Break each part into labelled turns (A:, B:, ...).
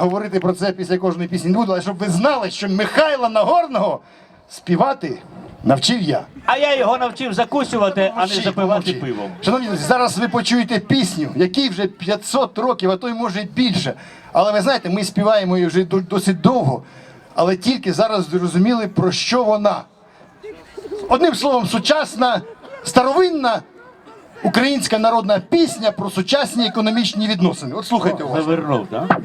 A: говорити про це після кожної пісні не буду, але щоб ви знали, що Михайла Нагорного співати навчив я.
B: А я його навчив закусювати, а не запивати
A: помовчи.
B: пивом.
A: Шановні друзі, зараз ви почуєте пісню, якій вже 500 років, а то й може й більше. Але ви знаєте, ми співаємо її вже досить довго, але тільки зараз зрозуміли, про що вона. Одним словом, сучасна, старовинна українська народна пісня про сучасні економічні відносини. От слухайте уважно.
B: Завернув, так?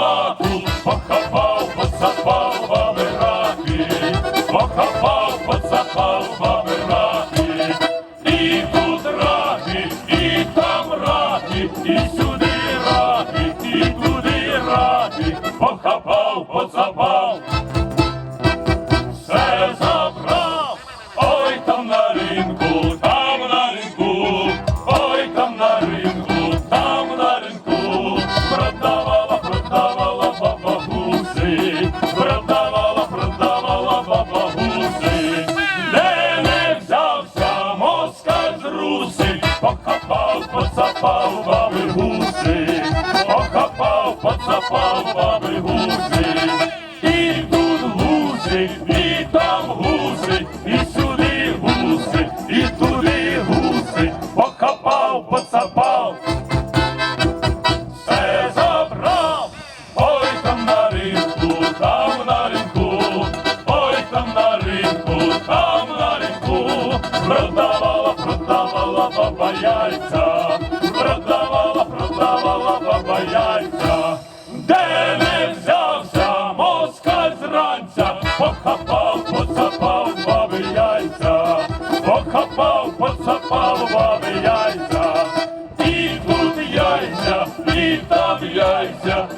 C: Мату, похапав, под баби раки, похапав, запал, баби раки. І тут раки, і там раки, і сюди раки, і туди раки, похапав, под все похапав, поцапав баби гуси, покопав, поцапав баби гуси. Продавала, продавала баба яйця, продавала, продавала баба яйця, де не взявся москаль зранця, похапав, поцапав баби яйця, похапав, поцапав баби яйця, і тут яйця, і там яйця,